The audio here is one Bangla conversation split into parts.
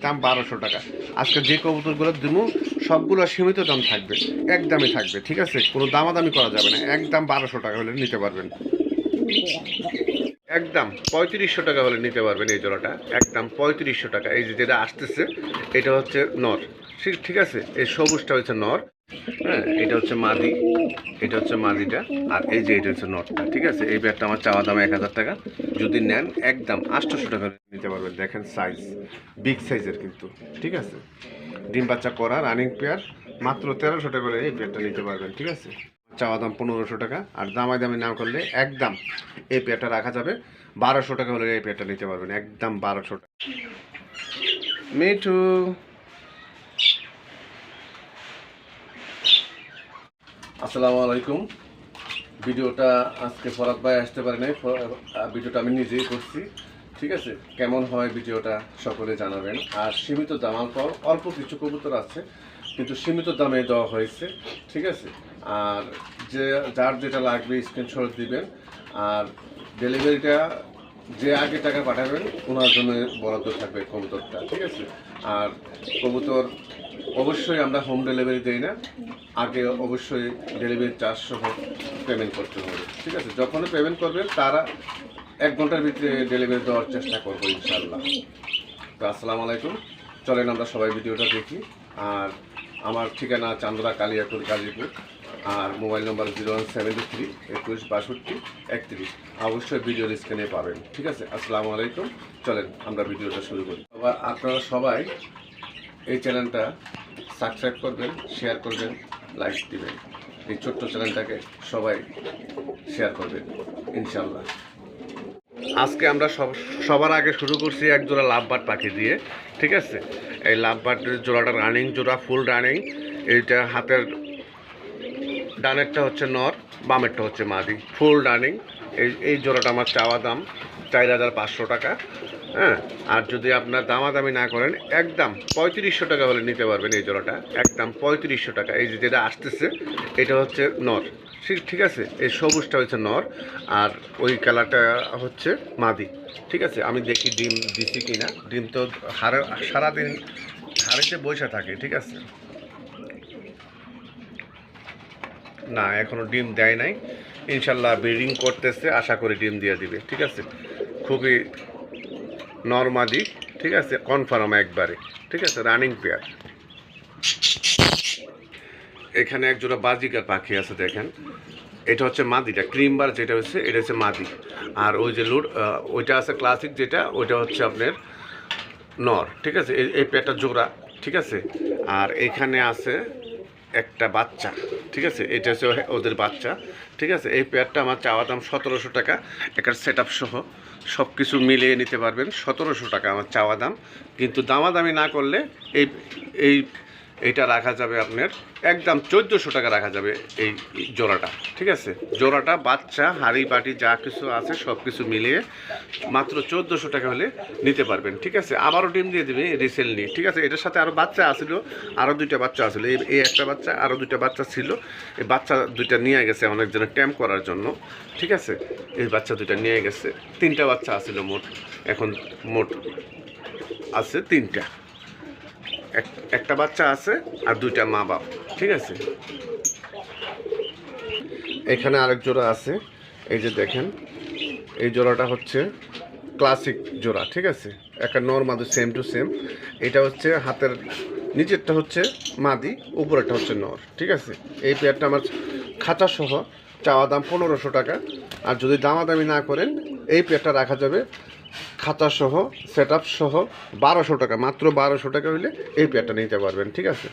দাম বারোশো টাকা। আজকে যে কবুতরগুলো দিমু, সবগুলো সীমিত দাম থাকবে, এক দামে থাকবে, ঠিক আছে? কোনো দামাদামি করা যাবে না একদম বারোশো টাকা হলে নিতে পারবেন। একদম পঁয়ত্রিশশো টাকা হলে নিতে পারবেন এই জোড়াটা একদম পঁয়ত্রিশশো টাকা। এই যেটা আসতেছে, এটা হচ্ছে নর ঠিক আছে? এই সবুজটা হচ্ছে নর। হ্যাঁ এটা হচ্ছে মাদি। এটা হচ্ছে মাদিটা। আর এই যে এটা হচ্ছে নটটা, ঠিক আছে? এই ব্যাগটা আমার চাওয়া দাম এক হাজার টাকা। যদি নেন, একদম আটশোশো টাকা নিতে পারবেন। দেখেন সাইজ বিগ সাইজের কিন্তু, ঠিক আছে? ডিম বাচ্চা করা রানিং পেয়ার মাত্র তেরোশো টাকা করে এই পেয়ারটা নিতে পারবেন, ঠিক আছে? চাওয়া দাম পনেরোশো টাকা। আর দামাই দামি না করলে একদম এই পেয়ারটা রাখা যাবে। বারোশো টাকা হলে এই পেয়ারটা নিতে পারবেন। একদম বারোশো টাকা। মিঠু আসসালামু আলাইকুম। ভিডিওটা আজকে ফরাদ ভাই আসতে পারে নাই। ভিডিওটা আমি নিজেই করছি। ঠিক আছে? কেমন হয় ভিডিওটা সকলে জানাবেন। আর সীমিত দাম অল্প অল্প কিছু কবুতর আছে, কিন্তু সীমিত দামে দেওয়া হয়েছে। ঠিক আছে? আর যে, যার যেটা লাগবে স্ক্রিনশট দিবেন। আর ডেলিভারিটা যে আগে টাকা পাঠাবেন, ওনার জন্য বরাদ্দ থাকবে কবুতরটা। ঠিক আছে? আর কবুতর অবশ্যই আমরা হোম ডেলিভারি দিই না। আগে অবশ্যই ডেলিভারি চার্জ সহ পেমেন্ট করতে হবে, ঠিক আছে? যখনই পেমেন্ট করবেন তারা এক ঘণ্টার ভিতরে ডেলিভারি দেওয়ার চেষ্টা করব ইনশাল্লাহ তো আসসালামু আলাইকুম। চলেন আমরা সবাই ভিডিওটা দেখি। আর আমার ঠিকানা চান্দরা কালিয়াকুর গাজীপুর, আর mobile number zero one seventy three, একুশ বাষট্টি, একত্রিশ। অবশ্যই ভিডিওর স্ক্রিনে পাবেন, ঠিক আছে? আসসালামু আলাইকুম। চলেন আমরা ভিডিওটা শুরু করি। আবার আপনারা সবাই এই চ্যানেলটা সাবস্ক্রাইব করবেন শেয়ার করবেন লাইক দিবেন। এই ছোট্ট চ্যানেলটাকে সবাই শেয়ার করবেন ইনশাল্লাহ আজকে আমরা সব, সবার আগে শুরু করছি এক জোড়া লাভবাট পাখি দিয়ে, ঠিক আছে? এই লাভবাটের জোড়াটা রানিং জোড়া ফুল রানিং এইটা হাতের ডানেরটা হচ্ছে নর, বামেরটা হচ্ছে মাদি ফুল রানিং এই এই জোড়াটা আমার চাওয়া দাম চার হাজার পাঁচশো টাকা। হ্যাঁ আর যদি আপনার দামাদামি না করেন, একদম পঁয়ত্রিশশো টাকা হলে নিতে পারবেন এই জোড়াটা। একদম পঁয়ত্রিশশো টাকা। এই যেটা আসতেছে, এটা হচ্ছে নর। ঠিক ঠিক আছে? এই সবুজটা হচ্ছে নর, আর ওই কালারটা হচ্ছে মাদি। ঠিক আছে? আমি দেখি ডিম দিছি কি না ডিম তো হারে, সারাদিন হাড়িতে বসে থাকে, ঠিক আছে? না, এখনও ডিম দেয় নাই। ইনশাল্লাহ ব্রিডিং করতেছে, আশা করি ডিম দিয়ে দিবে। ঠিক আছে? খুবই নর্মাদি ঠিক আছে? কনফার্ম একবারে, ঠিক আছে? রানিং পেয়ার এখানে এক জোড়া বাজিকার পাখি আছে, দেখেন। এটা হচ্ছে মাদিটা ক্রিমবার যেটা হচ্ছে, এটা হচ্ছে মাদি। আর ওই যে লুড ওইটা আছে ক্লাসিক যেটা, ওইটা হচ্ছে আপনার নর, ঠিক আছে? এই এই পেয়ারটা জোড়া, ঠিক আছে? আর এখানে আছে একটা বাচ্চা, ঠিক আছে? এটা হচ্ছে ওদের বাচ্চা, ঠিক আছে? এই পেয়ারটা আমার চাওয়া দাম সতেরোশো টাকা। একটা সেট সহ সব কিছু মিলিয়ে নিতে পারবেন। সতেরোশো টাকা আমার চাওয়া দাম। কিন্তু দামাদামি না করলে এই এই এইটা রাখা যাবে আপনার একদম চোদ্দোশো টাকা রাখা যাবে এই জোড়াটা, ঠিক আছে? জোড়াটা, বাচ্চা, হাড়ি বাটি, যা কিছু আছে সব কিছু মিলিয়ে মাত্র চোদ্দোশো টাকা হলে নিতে পারবেন, ঠিক আছে? আবারও ডিম দিয়ে দেবে রিসেন্টলি ঠিক আছে? এটার সাথে আরও বাচ্চা আসিল আরও দুইটা বাচ্চা আসলো এই একটা বাচ্চা আরও দুইটা বাচ্চা ছিল, এই বাচ্চা দুইটা নিয়ে গেছে অনেকজনের ক্যাম্প করার জন্য, ঠিক আছে? এই বাচ্চা দুইটা নিয়ে গেছে, তিনটা বাচ্চা আসিল মোট, এখন মোট আছে তিনটা। একটা বাচ্চা আছে আর দুইটা মা বাপ, ঠিক আছে? এখানে আরেক জোড়া আছে, এই যে দেখেন, এই জোড়াটা হচ্ছে ক্লাসিক জোড়া, ঠিক আছে? একটা নর সেম টু সেম এটা হচ্ছে হাতের, নিচেরটা হচ্ছে মাদি, উপরেরটা হচ্ছে নর, ঠিক আছে? এই পেয়ারটা আমার খাঁচা সহ চাওয়া দাম পনেরোশো টাকা। আর যদি দামাদামি না করেন, এই পেয়ারটা রাখা যাবে খাতা সহ সেট আপ সহ বারোশো টাকা, মাত্র বারোশো টাকা হলে এই পেয়ারটা নিতে পারবেন, ঠিক আছে?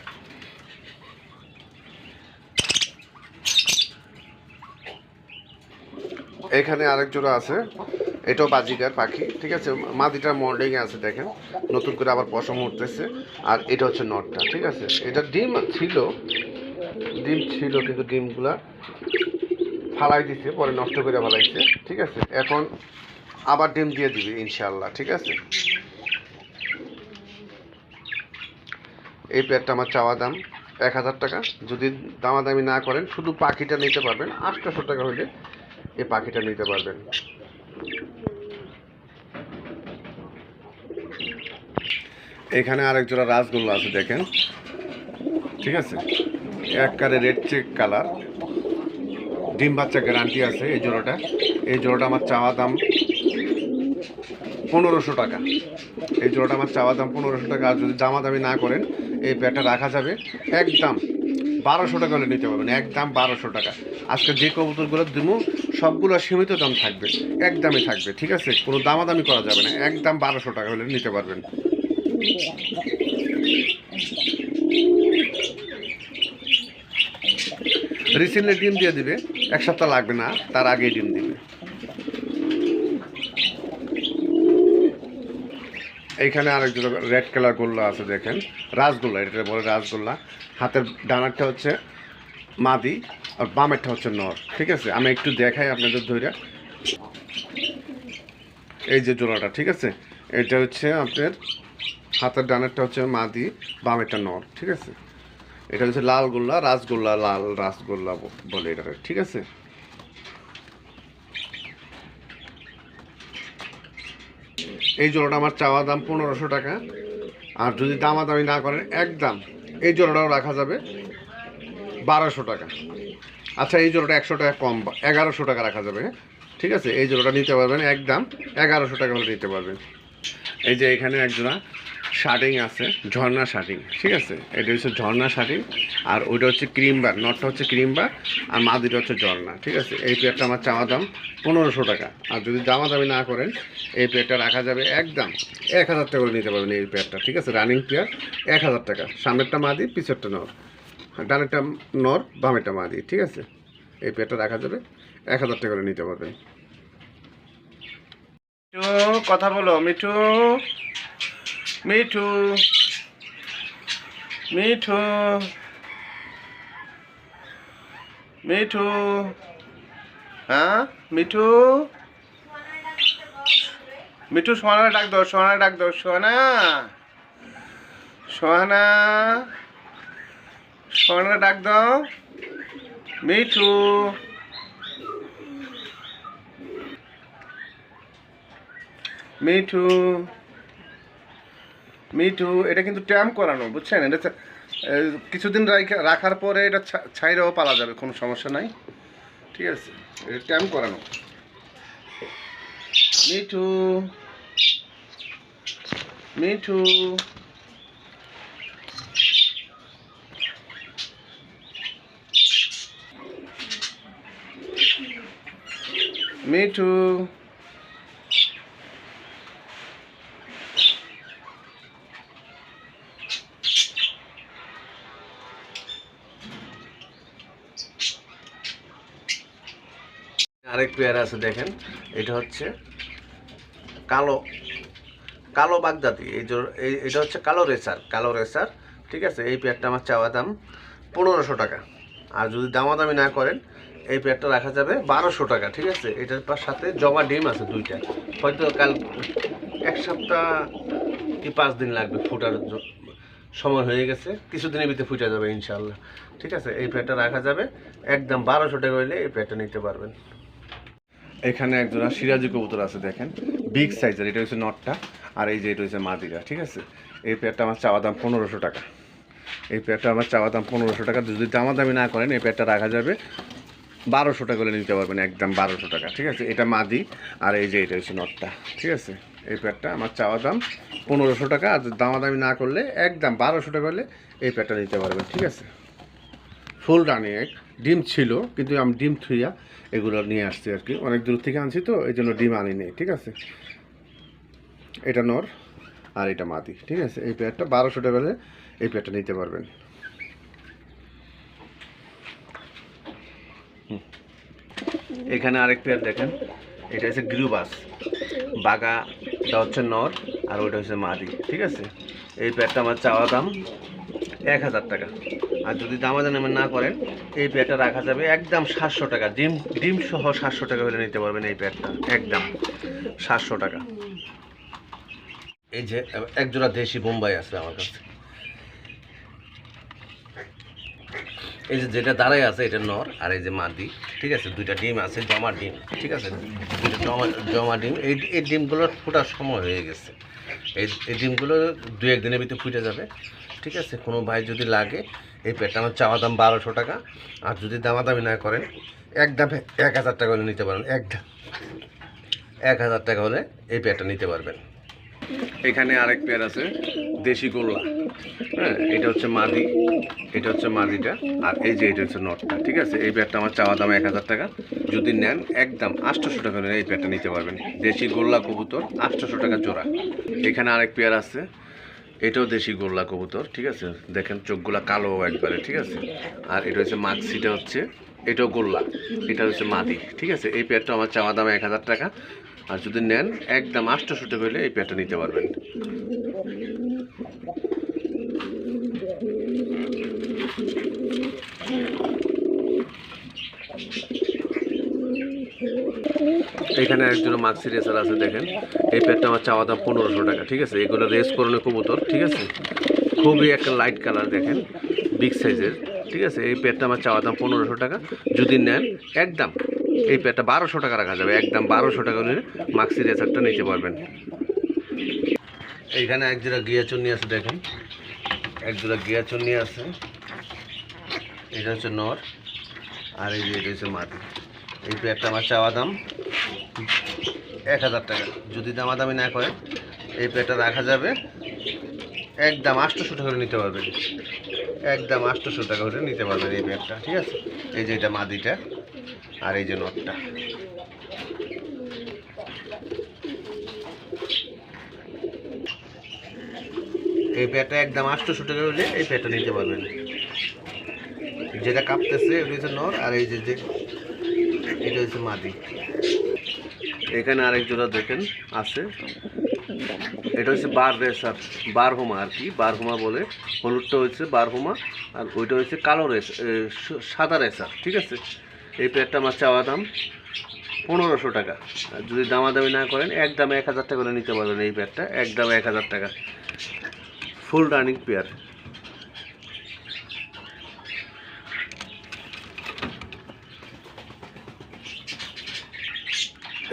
এখানে আরেক জোড়া আছে, এটাও বাজিকার পাখি, ঠিক আছে? মাদিটা মর্নিংয়ে আছে, দেখেন। নতুন করে আবার পশম উঠতেছে, আর এটা হচ্ছে নটটা ঠিক আছে? এটা ডিম ছিল ডিম ছিল, কিন্তু ডিমগুলা ফালাই দিছে, পরে নষ্ট করে ফালাইছে, ঠিক আছে? এখন আবার ডিম দিয়ে দিবে ইনশাল্লাহ ঠিক আছে? এই পেয়ারটা আমার চাওয়া দাম, এক হাজার টাকা। যদি দামাদামি না করেন, শুধু পাখিটা নিতে পারবেন, আটশোশো টাকা হলে এই পাখিটা নিতে পারবেন। এখানে আরেক জোড়া রাসগোল্লা আছে, দেখেন। ঠিক আছে? একবারে রেড চেক কালার ডিম বাচ্চা গ্যারান্টি আছে এই জোড়াটা। এই জোড়াটা আমার চাওয়া দাম পনেরোশো টাকা। এই জোড়াটা আমার চাওয়া দাম পনেরোশো টাকা। আর যদি দামাদামি না করেন, এই প্যাটটা রাখা যাবে একদম বারোশো টাকা হলে নিতে পারবেন। একদম বারোশো টাকা। আজকে যে কবুতরগুলো দিমু, সবগুলো সীমিত দাম থাকবে, একদমই থাকবে, ঠিক আছে? কোনো দামাদামি করা যাবে না। একদম বারোশো টাকা হলে নিতে পারবেন। রিসেন্টলি ডিম দিয়ে দিবে। এক সপ্তাহ লাগবে না, তার আগে ডিম দিবে। এইখানে আরেকজন রেড কালার গোল্লা আছে, দেখেন। রাসগোল্লা, এটা বলে রাসগোল্লা। হাতের ডানারটা হচ্ছে মাদি আর বামেরটা হচ্ছে নর, ঠিক আছে? আমি একটু দেখাই আপনাদের ধরে এই যে জোড়াটা, ঠিক আছে? এটা হচ্ছে আপনার হাতের ডানারটা হচ্ছে মাদি, বামেরটা নর, ঠিক আছে? এটা হচ্ছে লাল গোল্লা, রাসগোল্লা, লাল রাসগোল্লা বলে এটা ঠিক আছে? এই জোড়াটা আমার চাওয়া দাম পনেরোশো টাকা। আর যদি দামাদামি না করেন, একদম এই জোড়াটাও রাখা যাবে বারোশো টাকা। আচ্ছা এই জোড়াটা একশো টাকা কম, এগারোশো টাকা রাখা যাবে হ্যাঁ? ঠিক আছে? এই জোড়াটা নিতে পারবেন, একদম এগারোশো টাকা নিতে পারবেন। এই যে এখানে এক জোড়া শার্টিং আছে, ঝর্ণা শার্টিং, ঠিক আছে? এটা হচ্ছে ঝর্ণা শার্টিং, আর ওইটা হচ্ছে ক্রিম বার নটটা হচ্ছে ক্রিম বার আর মাদিটা হচ্ছে ঝর্ণা, ঠিক আছে? এই পেয়ারটা আমার চাওয়া দাম পনেরোশো টাকা, আর যদি দামা দামি না করেন, এই পেয়ারটা রাখা যাবে একদম এক হাজার টাকা করে নিতে পারবেন এই পেয়ারটা, ঠিক আছে? রানিং পেয়ার এক হাজার টাকা, সামনেরটা মাদি পিছেরটা নর ডানেরটা নর, বামেরটা মাদি, ঠিক আছে? এই পেয়ারটা রাখা যাবে এক হাজার টাকা করে নিতে পারবেন। কথা বলো, মিঠু। মিঠু মিঠু মিঠু হ্যাঁ মিঠু? মিঠু সোহানা ডাক দাও সোহানা ডাক দাও, সোহানা। সোহানা সোহানা ডাক দাও। মিঠু। মিঠু। মিঠু এটা কিন্তু ট্যাম করানো, বুঝছেন? এটা কিছুদিন রাখার পরে এটা ছাইরেও পালা যাবে, কোনো সমস্যা নাই। ঠিক আছে, এটা ট্যাম করানো। মিঠু মিঠু মিঠু আরেক পেয়ার আছে, দেখেন। এটা হচ্ছে কালো কালো বাগদাদি। এই এটা হচ্ছে কালো রেসার কালো রেসার, ঠিক আছে? এই পেয়ারটা আমার চাওয়া দাম পনেরোশো টাকা। আর যদি দামাদামি না করেন, এই পেয়ারটা রাখা যাবে বারোশো টাকা, ঠিক আছে? এটার সাথে জমা ডিম আছে দুইটা। হয়তো কাল এক সপ্তাহ কি পাঁচ দিন লাগবে ফুটার সময় হয়ে গেছে। কিছুদিনের ভিতরে ফুটে যাবে ইনশাল্লাহ ঠিক আছে? এই পেয়ারটা রাখা যাবে। একদম বারোশো টাকা হইলে এই পেয়ারটা নিতে পারবেন। এখানে একজোড়া সিরাজি কবুতর আছে, দেখেন। বিগ সাইজের এটা হচ্ছে নটটা, আর এই যে এটা হচ্ছে মাদিরা, ঠিক আছে? এই পেয়ারটা আমার চাওয়া দাম পনেরোশো টাকা। এই পেয়ারটা আমার চাওয়া দাম পনেরোশো টাকা। যদি দামাদামি না করেন, এই পেয়ারটা রাখা যাবে বারোশো টাকা করে নিতে পারবেন, একদম বারোশো টাকা, ঠিক আছে? এটা মাদি, আর এই যে এটা হচ্ছে নটটা, ঠিক আছে? এই পেয়ারটা আমার চাওয়া দাম পনেরোশো টাকা। আর দামাদামি না করলে একদম বারোশো টাকা হলে এই পেয়ারটা নিতে পারবেন, ঠিক আছে? ফুল রানিং এক। ডিম ছিল, কিন্তু আমি ডিম থুইয়া এগুলো নিয়ে আসছি আর কি। অনেক দূর থেকে আনছি তো, এই জন্য ডিম আনিনি, ঠিক আছে? এটা নর আর এটা মাদি, ঠিক আছে? এই পেয়ারটা বারোশো টাকা এই পেয়ারটা নিতে পারবেন। এখানে আরেক পেয়ার দেখেন। এটা হচ্ছে গ্রুবাস। বাগাটা হচ্ছে নর আর ওটা হচ্ছে মাদি, ঠিক আছে? এই পেয়ারটা আমার চাওয়া দাম এক হাজার টাকা। আর যদি দামাদামি না করেন, এই পেয়ারটা রাখা যাবে একদম সাতশো টাকা। ডিম ডিম সহ সাতশো টাকা হলে নিতে পারবেন এই পেয়ারটা। একদম সাতশো টাকা। এই যে একজোড়া দেশি বোম্বাই আছে আমার কাছে। এই যে যেটা দাঁড়ায় আছে, এটা নর আর এই যে মাদি। ঠিক আছে? দুইটা ডিম আছে, জমা ডিম। ঠিক আছে? দুইটা জমা জমা ডিম। এই এই ডিমগুলোর ফোটার সময় হয়ে গেছে। এই এই ডিমগুলো দু একদিনের ভিতরে ফুটে যাবে। ঠিক আছে, কোনো ভাই যদি লাগে, এই পেটটা আমার চাওয়া দাম বারোশো টাকা, আর যদি দামাদামি না করেন, এক দামে এক হাজার টাকা হলে নিতে পারেন একদম এক হাজার টাকা হলে এই পেটটা নিতে পারবেন। এখানে আরেক পেয়ার আছে, দেশি গোল্লা। হ্যাঁ এটা হচ্ছে মাদি, এটা হচ্ছে মাদিটা, আর এই যে এটা হচ্ছে নটটা, ঠিক আছে? এই পেয়ারটা আমার চাওয়া দাম এক হাজার টাকা। যদি নেন একদম আটশোশো টাকা এই পেয়ারটা নিতে পারবেন। দেশি গোল্লা কবুতর, আটশোশো টাকা জোড়া। এখানে আরেক পেয়ার আছে এটাও দেশি গোল্লা কবুতর, ঠিক আছে? দেখেন চোখগুলা কালো একবারে, ঠিক আছে? আর এটা হচ্ছে মাক্সিটা হচ্ছে, এটাও গোল্লা, এটা হচ্ছে মাদি, ঠিক আছে? এই পেয়ারটা আমার চাওয়া দাম এক হাজার টাকা। আর যদি নেন, একদম আটশোশো টাকা হলে এই পেয়ারটা নিতে পারবেন। এখানে একজন মাক্সি রেসার আছে, দেখেন। এই প্যাডটা আমার চাওয়া দাম পনেরোশো টাকা, ঠিক আছে? এগুলো রেস করানো কবুতর, ঠিক আছে? খুবই একটা লাইট কালার দেখেন বিগ সাইজের ঠিক আছে? এই প্যাডটা আমার চাওয়া দাম পনেরোশো টাকা। যদি নেন, একদম, এই প্যাডটা বারোশো টাকা রাখা যাবে, একদম বারোশো টাকা নিয়ে মাক্সি রেসারটা নিতে পারবেন। এইখানে এক জোড়া গিয়া চুন্নি আছে, দেখেন। এক জোড়া গিয়া চুন্নি আছে। এটা হচ্ছে নর, আর এই যে এটা হচ্ছে মাটি এই পেয়ারটা আমার চাওয়া দাম এক হাজার টাকা। যদি দামাদামি না করে, এই পেয়ারটা রাখা যাবে একদম আটশোশো টাকা করে নিতে পারবেন। একদম আটশোশো টাকা করে নিতে পারবেন এই পেয়ারটা ঠিক আছে? এই যে এটা মাদিটা আর এই যে নটটা। এই পেয়ারটা একদম আটশোশো টাকা হলে এই পেয়ারটা নিতে পারবেন। যেটা কাঁপতেছে ওটা হচ্ছে নর আর এই যে এটা হচ্ছে মাদি। এখানে আরেক জোড়া দেখেন, আছে। এটা হচ্ছে বার রেসার বারহুমা আর কি, বারহুমা বলে। হলুদটা হচ্ছে বারহুমা, আর ওইটা হচ্ছে কালো রেস সাদা রেসার ঠিক আছে? এই প্যাডটা আমার চাওয়া দাম পনেরোশো টাকা। আর যদি দামাদামি না করেন একদম এক হাজার টাকা করে নিতে পারবেন এই প্যাডটা একদম এক হাজার টাকা। Full running pair.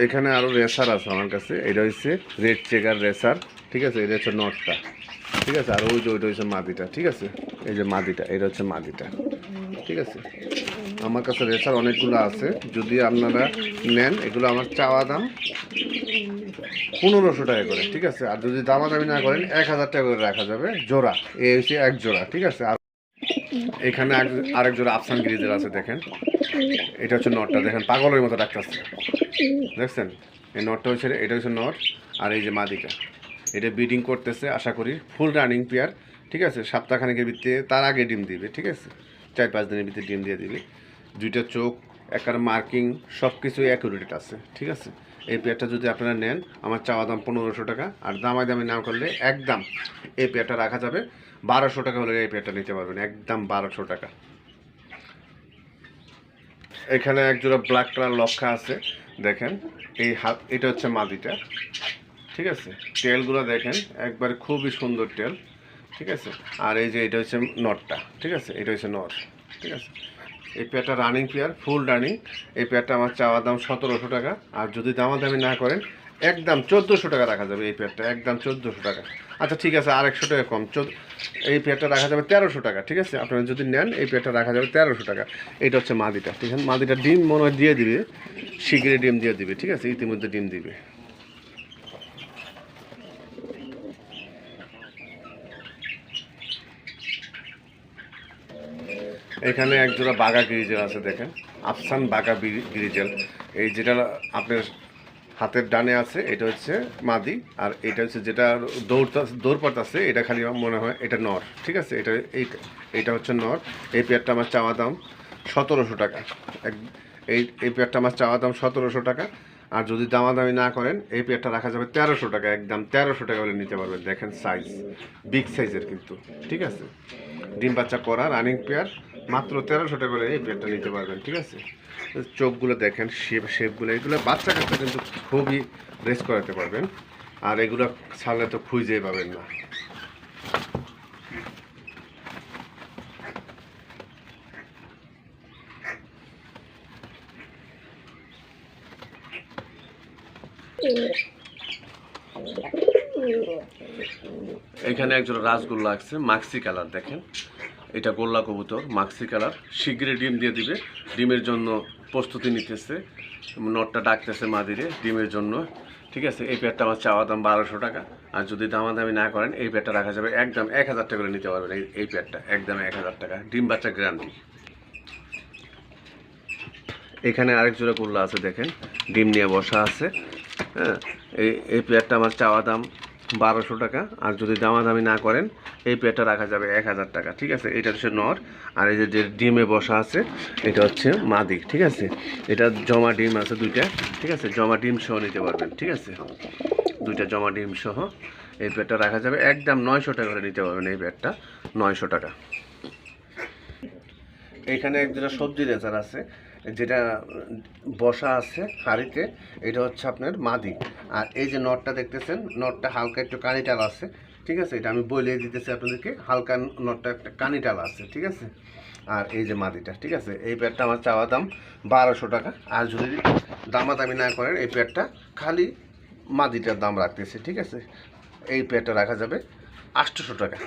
এখানে আরও রেসার আছে আমার কাছে। এটা হচ্ছে রেড চেকার রেসার ঠিক আছে? এটা হচ্ছে নটটা। ঠিক আছে? আর ওই যে ওইটা হচ্ছে মাদিটা, ঠিক আছে? এই যে মাদিটা, এটা হচ্ছে মাদিটা। ঠিক আছে? আমার কাছে রেসার অনেকগুলো আছে। যদি আপনারা নেন, এগুলো আমার চাওয়া দাম পনেরোশো টাকা করে, ঠিক আছে? আর যদি দামাদামি না করেন, এক হাজার টাকা করে রাখা যাবে। জোড়া এই হচ্ছে এক জোড়া, ঠিক আছে? আর এখানে আরেক জোড়া আফসান গ্রিজের আছে, দেখেন। এটা হচ্ছে নটটা, দেখেন? পাগলের মতো ডাকতেছে। দেখছেন? এই নটটা হচ্ছে এটা হচ্ছে নট আর এই যে মাদিটা এটা ব্রিডিং করতেছে, আশা করি ফুল রানিং পেয়ার ঠিক আছে? সপ্তাহখানেকের ভিত্তিতে তার আগে ডিম দিবে, ঠিক আছে? চার পাঁচ দিনের ভিতরে ডিম দিয়ে দিবে। দুইটা চোখ, একার মার্কিং সব কিছু অ্যাকুরেট আছে, ঠিক আছে? এই পেয়ারটা যদি আপনারা নেন, আমার চাওয়া দাম পনেরোশো টাকা, আর দামাই দামি না করলে একদম এই পেয়ারটা রাখা যাবে, বারোশো টাকা হলে এই পেয়ারটা নিতে পারবেন, একদম বারোশো টাকা। এখানে এক জোড়া ব্ল্যাক কালার লক্ষা আছে, দেখেন। এই হাত, এটা হচ্ছে মাদিটা, ঠিক আছে? টেলগুলো দেখেন, একবার খুবই সুন্দর টেল ঠিক আছে? আর এই যে এটা হচ্ছে নটটা, ঠিক আছে? এটা হচ্ছে নট, ঠিক আছে? এই পেয়ারটা রানিং পেয়ার ফুল রানিং এই পেয়ারটা আমার চাওয়া দাম সতেরোশো টাকা। আর যদি দামাদামি না করেন, একদম চোদ্দোশো টাকা রাখা যাবে এই পেয়ারটা, একদম চোদ্দোশো টাকা। আচ্ছা ঠিক আছে আর একশো টাকা কম। চোদ্দ, এই পেয়ারটা রাখা যাবে তেরোশো টাকা, ঠিক আছে? আপনারা যদি নেন, এই পেয়ারটা রাখা যাবে তেরোশো টাকা। এটা হচ্ছে মাদিটা, ঠিক আছে? মাদিটা ডিম মনে হয় দিয়ে দিবে, শীঘ্রই ডিম দিয়ে দিবে, ঠিক আছে? ইতিমধ্যে ডিম দিবে। এখানে এক জোড়া বাঘা গিরিজেল আছে, দেখেন। আফসান বাঘা গিরিজেল এই যেটা আপনার হাতের ডানে আছে, এটা হচ্ছে মাদি, আর এটা হচ্ছে যেটা দৌড়তা দৌড়পাত আছে, এটা খালি মনে হয় এটা নর, ঠিক আছে? এটা এটা হচ্ছে নর। এই পেয়ারটা আমার চাওয়া দাম সতেরোশো টাকা। এক, এই এই পেয়ারটা আমার চাওয়া দাম সতেরোশো টাকা। আর যদি দামাদামি না করেন, এই পেয়ারটা রাখা যাবে তেরোশো টাকা, একদম তেরোশো টাকা হলে নিতে পারবেন। দেখেন সাইজ বিগ সাইজের কিন্তু, ঠিক আছে? ডিম বাচ্চা করা রানিং পেয়ার মাত্র তেরোশো টাকা করে এই পেয়ারটা নিতে পারবেন, ঠিক আছে? চোখগুলো দেখেন শেপ শেপগুলো এগুলো বাচ্চা কাচ্চা কিন্তু খুবই রেস করাতে পারবেন। আর এগুলো ছাড়লে তো খুঁজেই পাবেন না। এখানে একজন রাসগোল্লা আছে মাক্সি কালার দেখেন। এটা গোল্লা কবুতর মাক্সি কালার শীঘ্রই ডিম দিয়ে দিবে। ডিমের জন্য প্রস্তুতি নিতেছে। নটটা ডাকতেছে মাদিরে, ডিমের জন্য। ঠিক আছে, এই পেয়ারটা আমার চাওয়া দাম বারোশো টাকা। আর যদি দামাদামি না করেন, এই পেয়ারটা রাখা যাবে একদম এক হাজার টাকা করে নিতে পারবেন এই পেয়ারটা। একদম এক হাজার টাকা। ডিম বাচ্চা গ্যারান্টি এখানে আরেক জোড়া গোল্লা আছে দেখেন। ডিম নিয়ে বসা আছে। হ্যাঁ এই এই পেয়ারটা আমার চাওয়া দাম বারোশো টাকা। আর যদি দামাদামি না করেন, এই পেয়ারটা রাখা যাবে এক হাজার টাকা, ঠিক আছে? এটা হচ্ছে নর। আর এই যে ডিমে বসা আছে, এটা হচ্ছে মাদি, ঠিক আছে? এটা জমা ডিম আছে দুইটা, ঠিক আছে? জমা ডিম সহ নিতে পারবেন, ঠিক আছে? দুইটা জমা ডিম সহ এই পেয়ারটা রাখা যাবে। একদম নয়শো টাকা করে নিতে পারবেন এই পেয়ারটা নয়শো টাকা। এখানে একজোড়া সবজি রেজার আছে যেটা, বসা আছে হাঁড়িতে, এটা হচ্ছে আপনার মাদি। আর এই যে নটটা দেখতেছেন, নটটা হালকা একটু কানিটাল আছে, ঠিক আছে? এটা আমি বলে দিতেছি আপনাদেরকে, হালকা নটটা একটা কানিটাল আছে, ঠিক আছে? আর এই যে মাদিটা, ঠিক আছে? এই প্যাডটা আমার চাওয়া দাম বারোশো টাকা। আর যদি দামাদামি না করেন, এই প্যাডটা খালি মাদিটার দাম রাখতেছে, ঠিক আছে? এই প্যাডটা রাখা যাবে আটশোশো টাকা।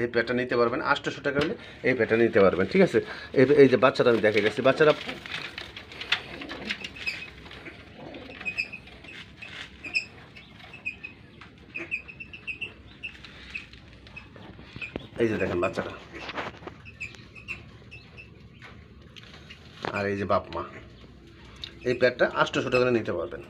এই প্যাডটা নিতে পারবেন, আটশোশো টাকা হলে এই প্যাডটা নিতে পারবেন, ঠিক আছে? এই এই যে বাচ্চাটা আমি দেখে গেছি বাচ্চারা এই যে দেখেন বাচ্চাটা আর এই যে বাপ মা এই প্যাডটা আটশোশো টাকা করে নিতে পারবেন।